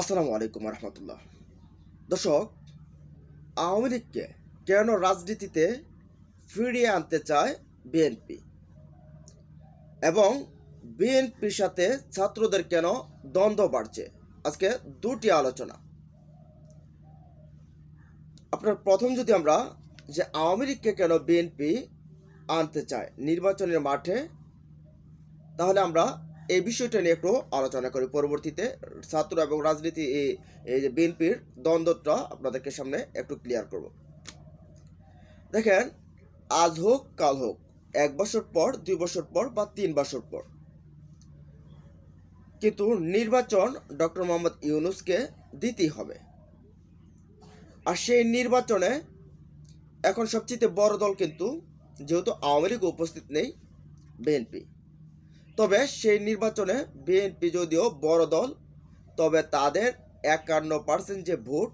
আসসালামু আলাইকুম রহমতুল্লাহ। দর্শক, আওয়ামী লীগকে কেন রাজনীতিতে ফিরিয়ে আনতে চায় বিএনপি? এবং বিএনপির সাথে ছাত্রদের কেন দ্বন্দ্ব বাড়ছে? আজকে দুটি আলোচনা। আপনার প্রথম যদি আমরা যে আওয়ামী লীগকে কেন বিএনপি আনতে চায় নির্বাচনের মাঠে, তাহলে আমরা এই বিষয়টা নিয়ে একটু আলোচনা করি। পরবর্তীতে ছাত্র এবং রাজনীতি এই যে বিএনপির দ্বন্দ্বটা আপনাদেরকে সামনে একটু ক্লিয়ার করব। দেখেন, আজ হোক, কাল হোক, এক বছর পর, দুই বছর পর বা তিন বছর পর। কিন্তু নির্বাচন ডক্টর মোহাম্মদ ইউনুসকে দিতেই হবে। আর সেই নির্বাচনে এখন সবচেয়ে বড় দল কিন্তু যেহেতু আওয়ামী লীগ উপস্থিত নেই, বিএনপি। তবে সেই নির্বাচনে বিএনপি যদিও বড় দল, তবে তাদের একান্ন পার্সেন্ট যে ভোট,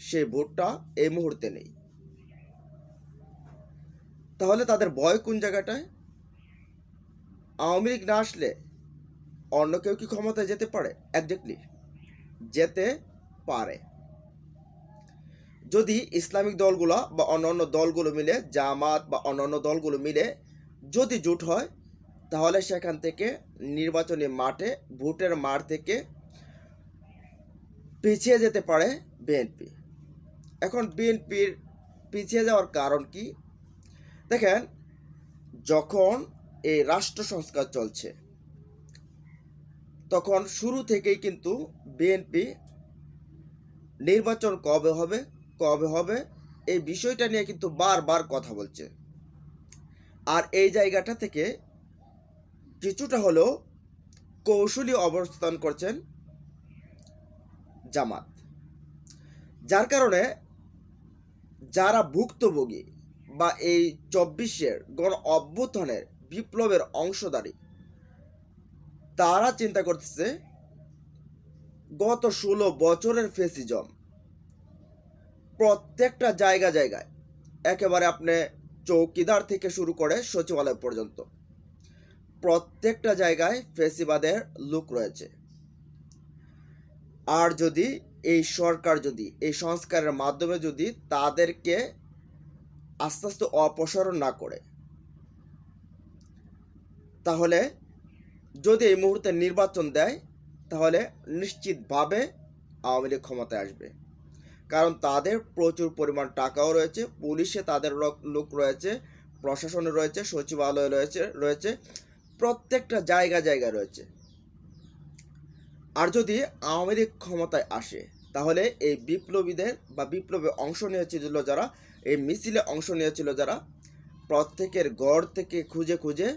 সেই ভোটটা এই মুহূর্তে নেই। তাহলে তাদের ভয় কোন জায়গাটায়? আওয়ামী লীগ না আসলে অন্য কেউ কি ক্ষমতায় যেতে পারে? একজাক্টলি যেতে পারে। যদি ইসলামিক দলগুলো বা অন্যান্য দলগুলো মিলে, জামাত বা অন্যান্য দলগুলো মিলে যদি জোট হয় তাহলে সেখান থেকে নির্বাচনী মাঠে ভোটের মাঠ থেকে পিছিয়ে যেতে পারে বিএনপি। এখন বিএনপির পিছিয়ে যাওয়ার কারণ কি? দেখেন, যখন এই রাষ্ট্র সংস্কার চলছে, তখন শুরু থেকেই কিন্তু বিএনপি নির্বাচন কবে হবে কবে হবে, এই বিষয়টা নিয়ে কিন্তু বারবার কথা বলছে। আর এই জায়গাটা থেকে কিছুটা হলেও কৌশলী অবস্থান করছেন জামাত। যার কারণে যারা ভুক্তভোগী বা এই চব্বিশের গণ অভ্যুত্থানের বিপ্লবের অংশদারী তারা চিন্তা করতেছে, গত ষোলো বছরের ফেসিজম প্রত্যেকটা জায়গা জায়গায় একেবারে আপনি চৌকিদার থেকে শুরু করে সচিবালয় পর্যন্ত প্রত্যেকটা জায়গায় ফেসিবাদের লুক রয়েছে। আর যদি এই সরকার যদি, এই সংস্কারের মাধ্যমে যদি তাদেরকে আস্তে আস্তে অপসারণ না করে, তাহলে যদি এই মুহূর্তে নির্বাচন দেয়, তাহলে নিশ্চিতভাবে আওয়ামী লীগ ক্ষমতায় আসবে। কারণ তাদের প্রচুর পরিমাণ টাকাও রয়েছে, পুলিশে তাদের লোক- রয়েছে প্রশাসনে রয়েছে, সচিবালয় রয়েছে রয়েছে প্রত্যেকটা জায়গা জায়গা রয়েছে। আর যদি আওয়ামী লীগ ক্ষমতায় আসে, তাহলে এই বিপ্লবীদের বা বিপ্লবে অংশ নিয়েছিল যারা, এই মিছিলে অংশ নিয়েছিল যারা, প্রত্যেকের গড় থেকে খুঁজে খুঁজে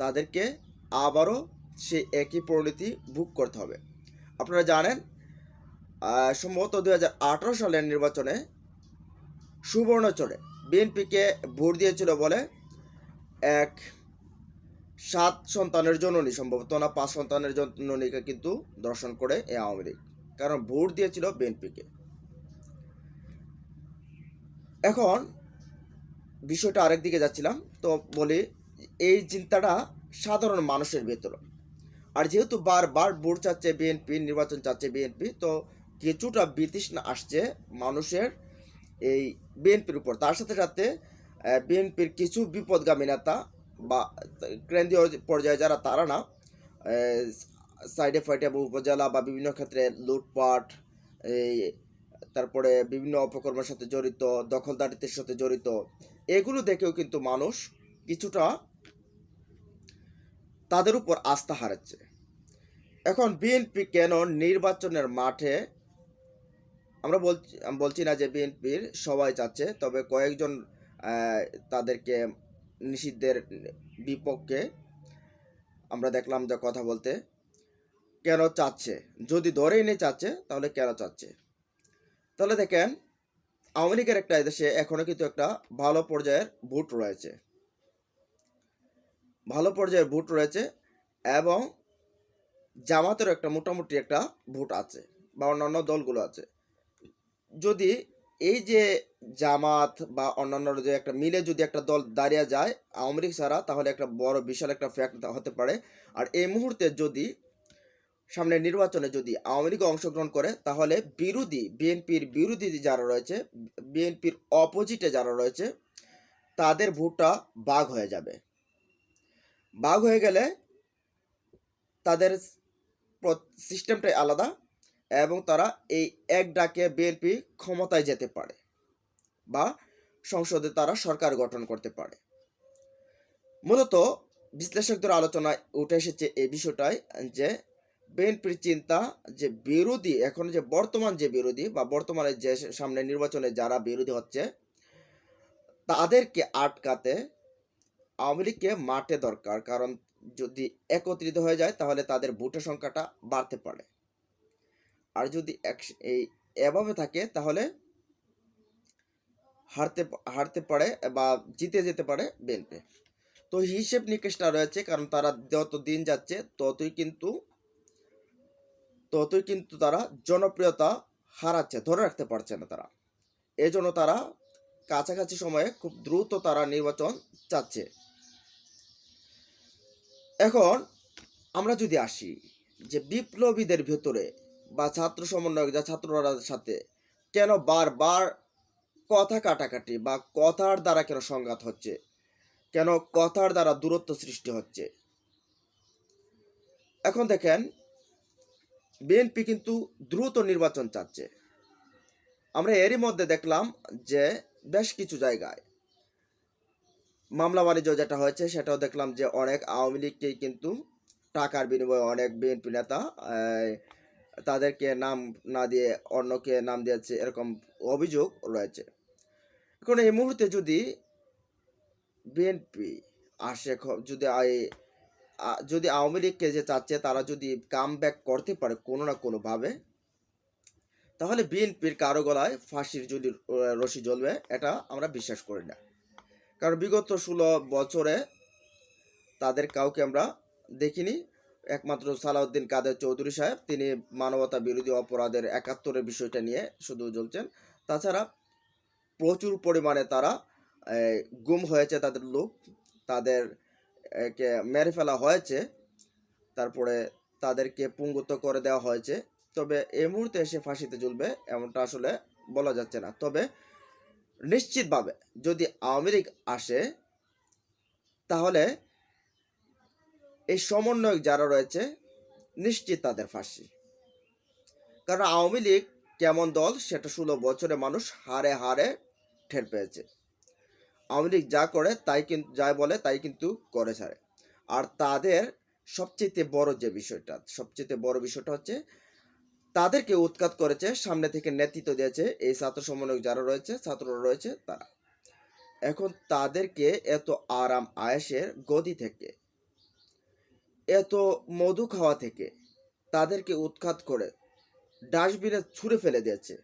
তাদেরকে আবারও সেই একই পরিণতি ভোগ করতে হবে। আপনারা জানেন সম্ভবত দু হাজার আঠারো সালের নির্বাচনে সুবর্ণচরে বিএনপিকে ভোট দিয়েছিল বলে এক, সাত সন্তানের জননী, সম্ভবত না, পাঁচ সন্তানের জননীকে কিন্তু দর্শন করে এ আওয়ামী লীগ, কারণ ভোট দিয়েছিল বিএনপিকে। এখন বিষয়টা আরেক দিকে যাচ্ছিলাম, তো বলি এই চিন্তাটা সাধারণ মানুষের ভেতর। আর যেহেতু বারবার ভোট চাচ্ছে বিএনপি, নির্বাচন চাচ্ছে বিএনপি, তো কিছুটা বিতৃষ্ণা আসছে মানুষের এই বিএনপির উপর। তার সাথে সাথে বিএনপির কিছু বিপদগামী নেতা বা কেন্দ্রীয় পর্যায়ে যারা, তারা না সাইডে ফাইডে বা উপজেলা বা বিভিন্ন ক্ষেত্রে লুটপাট, এই তারপরে বিভিন্ন অপকর্মের সাথে জড়িত দখলদারিত্বের সাথে জড়িত, এগুলো দেখেও কিন্তু মানুষ কিছুটা তাদের উপর আস্থা হারাচ্ছে। এখন বিএনপি কেন নির্বাচনের মাঠে, আমরা বলছি বলছি না যে বিএনপির সবাই চাচ্ছে, তবে কয়েকজন তাদেরকে নিষিদ্ধের বিপক্ষে আমরা দেখলাম যে কথা বলতে কেন চাচ্ছে? যদি ধরেই নিয়ে চাচ্ছে, তাহলে কেন চাচ্ছে? তাহলে দেখেন, আওয়ামী লীগের একটা দেশে এখনও কিন্তু একটা ভালো পর্যায়ের ভোট রয়েছে। ভালো পর্যায়ের ভোট রয়েছে এবং জামাতের একটা মোটামুটি একটা ভোট আছে বা অন্যান্য দলগুলো আছে। যদি এই যে জামাত বা অন্যান্য যে একটা মিলে যদি একটা দল দাঁড়িয়ে যায়, আওয়ামী লীগ ছাড়া, তাহলে একটা বড়, বিশাল একটা ফ্যাক্ট হতে পারে। আর এই মুহূর্তে যদি সামনে নির্বাচনে যদি আওয়ামী লীগ অংশগ্রহণ করে, তাহলে বিরোধী, বিএনপির বিরোধী যারা রয়েছে, বিএনপির অপোজিটে যারা রয়েছে, তাদের ভোটটা বাঘ হয়ে যাবে। বাঘ হয়ে গেলে তাদের সিস্টেমটাই আলাদা এবং তারা এই এক ডাকে বিএনপি ক্ষমতায় যেতে পারে বা সংসদে তারা সরকার গঠন করতে পারে। মূলত বিশ্লেষকদের আলোচনায় উঠে এসেছে এই বিষয়টাই যে বিএনপির চিন্তা যে বিরোধী, এখন যে বর্তমান যে বিরোধী বা বর্তমানে যে সামনে নির্বাচনে যারা বিরোধী হচ্ছে, তাদেরকে আটকাতে আওয়ামী লীগকে মাঠে দরকার। কারণ যদি একত্রিত হয়ে যায়, তাহলে তাদের ভোটের সংখ্যাটা বাড়তে পারে। আর যদি এক- এই এভাবে থাকে, তাহলে হারতে হারতে পারে বা জিতে যেতে পারে বিএনপি তো হিসেব নিকেশটা রয়েছে, কারণ তারা যত দিন যাচ্ছে, ততই কিন্তু ততই কিন্তু তারা জনপ্রিয়তা হারাচ্ছে, ধরে রাখতে পারছে না তারা। এই জন্য তারা কাছাকাছি সময়ে খুব দ্রুত তারা নির্বাচন চাচ্ছে। এখন আমরা যদি আসি, যে বিপ্লবীদের ভেতরে বা ছাত্র সমন্বয়ক যা ছাত্ররা সাথে, কেন বারবার কথা কাটাকাটি বা কথার দ্বারা কেন সংঘাত হচ্ছে? কেন কথার দ্বারা দূরত্ব সৃষ্টি হচ্ছে? এখন দেখেন বিএনপি কিন্তু দ্রুত নির্বাচন চাচ্ছে। আমরা এরই মধ্যে দেখলাম যে বেশ কিছু জায়গায় মামলা বাণিজ্য যেটা হয়েছে, সেটাও দেখলাম যে অনেক আওয়ামী লীগকেই কিন্তু টাকার বিনিময়ে অনেক বিএনপি নেতা তাদেরকে নাম না দিয়ে অন্যকে নাম দিয়েছে, এরকম অভিযোগ রয়েছে। এখন এই মুহূর্তে যদি বিএনপি আসে যদি যদি আওয়ামী লীগকে যে চাচ্ছে, তারা যদি কাম ব্যাক করতে পারে কোনো না কোনোভাবে, তাহলে বিএনপির কারও গলায় ফাঁসির যদি রশি জ্বলবে, এটা আমরা বিশ্বাস করি না। কারণ বিগত ষোলো বছরে তাদের কাউকে আমরা দেখিনি। একমাত্র সালাউদ্দিন কাদের চৌধুরী সাহেব, তিনি মানবতা বিরোধী অপরাধের একাত্তরের বিষয়টা নিয়ে শুধু জ্বলছেন। তাছাড়া প্রচুর পরিমাণে তারা গুম হয়েছে তাদের লোক, তাদের মেরে ফেলা হয়েছে, তারপরে তাদেরকে পুঙ্গত করে দেওয়া হয়েছে। তবে এই মুহূর্তে এসে ফাঁসিতে ঝুলবে এমনটা আসলে বলা যাচ্ছে না। তবে নিশ্চিতভাবে যদি আওয়ামী লীগ আসে, তাহলে এই সমন্বয়ক যারা রয়েছে, নিশ্চিত তাদের ফাঁসি। কারণ আওয়ামী লীগ কেমন দল, সেটা ষোলো বছরে মানুষ হারে হারে ঠের পেয়েছে। আওয়ামী লীগ যা করে, তাই কিন্তু যা বলে, তাই কিন্তু করে ছাড়ে। আর তাদের সবচেয়ে বড় যে বিষয়টা, সবচেয়ে বড় বিষয়টা হচ্ছে, তাদেরকে উৎখাত করেছে, সামনে থেকে নেতৃত্ব দিয়েছে এই ছাত্র সমন্বয়ক যারা রয়েছে, ছাত্ররা রয়েছে তারা। এখন তাদেরকে এত আরাম আয়েসের গদি থেকে এত মধু খাওয়া থেকে তাদেরকে উৎখাত করে ডাস্টবিনে ছুঁড়ে ফেলে দিয়েছে।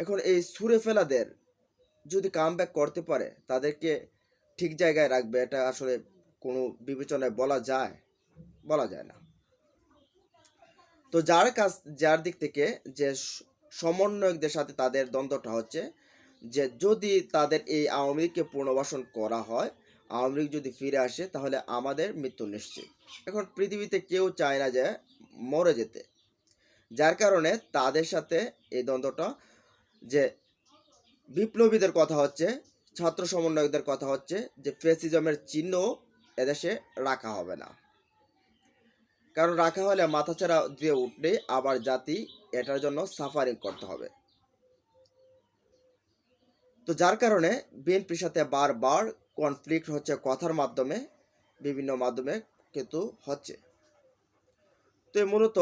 এখন এই ছুঁড়ে ফেলাদের যদি কাম করতে পারে, তাদেরকে ঠিক জায়গায় রাখবে, এটা আসলে কোনো বিবেচনায় বলা যায় বলা যায় না। তো যার কাছ, যার দিক থেকে যে সমন্বয়কদের সাথে তাদের দ্বন্দ্বটা হচ্ছে, যে যদি তাদের এই আওয়ামী লীগকে পুনর্বাসন করা হয় আওয়ামী যদি ফিরে আসে, তাহলে আমাদের মৃত্যু নিশ্চিত। এখন পৃথিবীতে কেউ চায় না যে মরে যেতে। যার কারণে তাদের সাথে এই দ্বন্দ্বটা যে বিপ্লবীদের কথা হচ্ছে, ছাত্র সমন্বয়কদের কথা হচ্ছে, যে ফেসিজমের চিহ্ন এদেশে রাখা হবে না। কারণ রাখা হলে মাথাচাড়া দিয়ে উঠলে আবার জাতি এটার জন্য সাফারিং করতে হবে। তো যার কারণে বিএনপির সাথে বারবার কনফ্লিক্ট হচ্ছে কথার মাধ্যমে, বিভিন্ন মাধ্যমে কিন্তু হচ্ছে। তো মূলত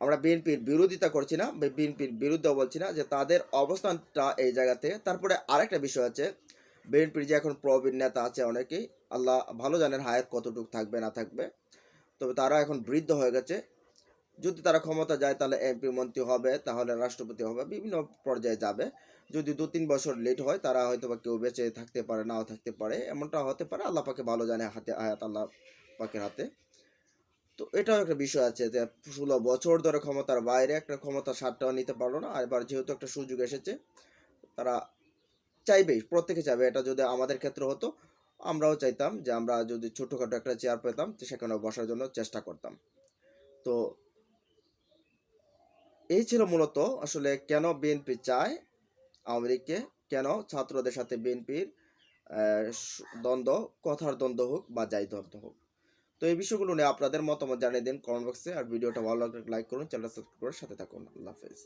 আমরা বিএনপির বিরোধিতা করছি না বিএনপির বিরুদ্ধে বলছি না যে তাদের অবস্থানটা এই জায়গাতে। তারপরে আরেকটা বিষয় আছে, বিএনপির যে এখন প্রবীণ নেতা আছে অনেকেই আল্লাহ ভালো জানেন হায়াত কতটুকু থাকবে, না থাকবে। তবে তারা এখন বৃদ্ধ হয়ে গেছে। যদি তারা ক্ষমতা যায় তাহলে এমপি মন্ত্রী হবে, তাহলে রাষ্ট্রপতি হবে, বিভিন্ন পর্যায়ে যাবে। যদি দু তিন বছর লেট হয়, তারা হয়তো বা কেউ বেঁচে থাকতে পারে, নাও থাকতে পারে, এমনটা হতে পারে, আল্লাহ পাকে ভালো জানে হাতে, হায়াত আল্লাহ পাকের হাতে। তো এটাও একটা বিষয় আছে যে, ষোলো বছর ধরে ক্ষমতার বাইরে একটা ক্ষমতা সারটাও নিতে পারল না এবার যেহেতু একটা সুযোগ এসেছে, তারা চাইবেই, প্রত্যেকে চাইবে, এটা যদি আমাদের ক্ষেত্রে হতো, আমরাও চাইতাম যে আমরা যদি ছোটোখাটো একটা চেয়ার পেতাম, তো সেখানে বসার জন্য চেষ্টা করতাম। তো এই ছিল মূলত আসলে কেন বিএনপি চায় আওয়ামী লীগকে কেন ছাত্রদের সাথে বিএনপির দ্বন্দ্ব, কথার দ্বন্দ্ব হোক বা যাই দ্বন্দ্ব হোক। তো এই বিষয়গুলো নিয়ে আপনাদের মতামত জানিয়ে দিন কমেন্ট বক্সে। আর ভিডিওটা ভালো লাগলে লাইক করুন, চ্যানেলটা সাবস্ক্রাইব করে সাথে থাকুন। আল্লাহ হাফেজ।